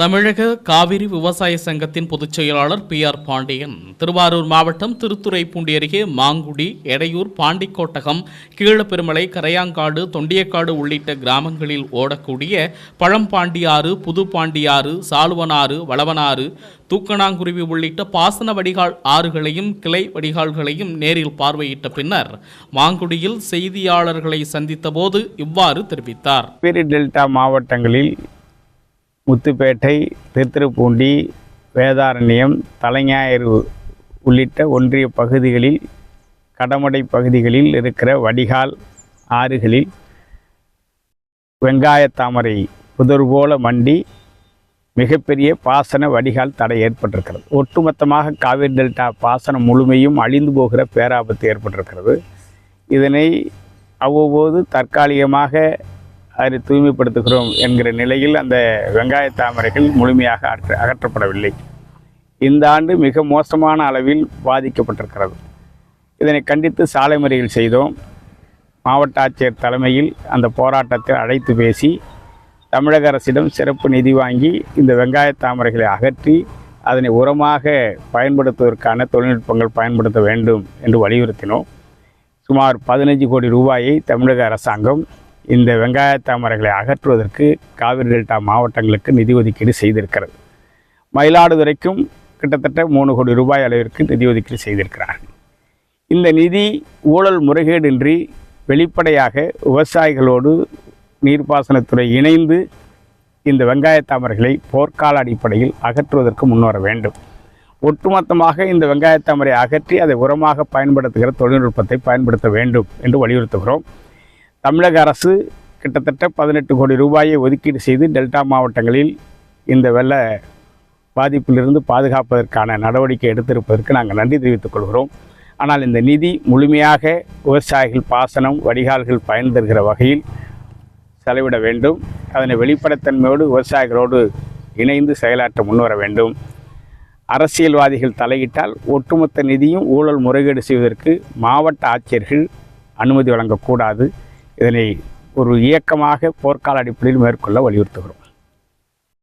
தமிழக காவிரி விவசாய சங்கத்தின் பொதுச் செயலாளர் பி ஆர் பாண்டியன் திருவாரூர் மாவட்டம் திருத்துறைப்பூண்டி அருகே மாங்குடி எடையூர் பாண்டிக்கோட்டகம் கீழப்பெருமலை கரையாங்காடு தொண்டியக்காடு உள்ளிட்ட கிராமங்களில் ஓடக்கூடிய பழம்பாண்டியாறு புதுப்பாண்டியாறு சாலுவனாறு வளவனாறு தூக்கணாங்குருவி உள்ளிட்ட பாசன வடிகால் ஆறுகளையும் கிளை வடிகால்களையும் நேரில் பார்வையிட்ட பின்னர் மாங்குடியில் செய்தியாளர்களை சந்தித்தபோது இவ்வாறு தெரிவித்தார். டெல்டா மாவட்டங்களில் முத்துப்பேட்டை திருத்துறைப்பூண்டி வேதாரண்யம் தலைஞாயிறு உள்ளிட்ட ஒன்றிய பகுதிகளில் கடமடை பகுதிகளில் இருக்கிற வடிகால் ஆறுகளில் வெங்காய தாமரை புதர் போல மண்டி மிகப்பெரிய பாசன வடிகால் தடை ஏற்பட்டிருக்கிறது. ஒட்டுமொத்தமாக காவிரி டெல்டா பாசனம் முழுமையும் அழிந்து போகிற பேராபத்து ஏற்பட்டிருக்கிறது. இதனை அவ்வப்போது தற்காலிகமாக அதை தூய்மைப்படுத்துகிறோம் என்கிற நிலையில் அந்த வெங்காய தாமரைகள் முழுமையாக அற்ற அகற்றப்படவில்லை. இந்த ஆண்டு மிக மோசமான அளவில் பாதிக்கப்பட்டிருக்கிறது. இதனை கண்டித்து சாலை மறியல் செய்தோம். மாவட்ட ஆட்சியர் தலைமையில் அந்த போராட்டத்தில் அழைத்து பேசி தமிழக அரசிடம் சிறப்பு நிதி வாங்கி இந்த வெங்காய தாமரைகளை அகற்றி அதனை உரமாக பயன்படுத்துவதற்கான தொழில்நுட்பங்கள் பயன்படுத்த வேண்டும் என்று வலியுறுத்தினோம். சுமார் பதினஞ்சு கோடி ரூபாயை தமிழக அரசாங்கம் இந்த வெங்காய தாமரைகளை அகற்றுவதற்கு காவிரி டெல்டா மாவட்டங்களுக்கு நிதி ஒதுக்கீடு செய்திருக்கிறது. மயிலாடுதுறைக்கும் கிட்டத்தட்ட மூணு கோடி ரூபாய் அளவிற்கு நிதி ஒதுக்கீடு செய்திருக்கிறார்கள். இந்த நிதி ஊழல் முறைகேடின்றி வெளிப்படையாக விவசாயிகளோடு நீர்ப்பாசனத்துறை இணைந்து இந்த வெங்காய தாமரைகளை போர்க்கால அடிப்படையில் அகற்றுவதற்கு முன்வர வேண்டும். ஒட்டுமொத்தமாக இந்த வெங்காய தாமரை அகற்றி அதை உரமாக பயன்படுத்துகிற தொழில்நுட்பத்தை பயன்படுத்த வேண்டும் என்று வலியுறுத்துகிறோம். தமிழக அரசு கிட்டத்தட்ட பதினெட்டு கோடி ரூபாயை ஒதுக்கீடு செய்து டெல்டா மாவட்டங்களில் இந்த வெள்ள பாதிப்பிலிருந்து பாதுகாப்பதற்கான நடவடிக்கை எடுத்திருப்பதற்கு நாங்கள் நன்றி தெரிவித்துக் கொள்கிறோம். ஆனால் இந்த நிதி முழுமையாக விவசாயிகள் பாசனம் வடிகால்கள் பயன் தருகிற வகையில் செலவிட வேண்டும். அதனை வெளிப்படைத்தன்மையோடு விவசாயிகளோடு இணைந்து செயலாற்ற முன்வர வேண்டும். அரசியல்வாதிகள் தலையிட்டால் ஒட்டுமொத்த நிதியும் ஊழல் முறைகேடு செய்வதற்கு மாவட்ட ஆட்சியர்கள் அனுமதி வழங்கக்கூடாது. இதனை ஒரு இயக்கமாக போர்க்கால அடிப்படையில் மேற்கொள்ள வலியுறுத்துகிறோம்.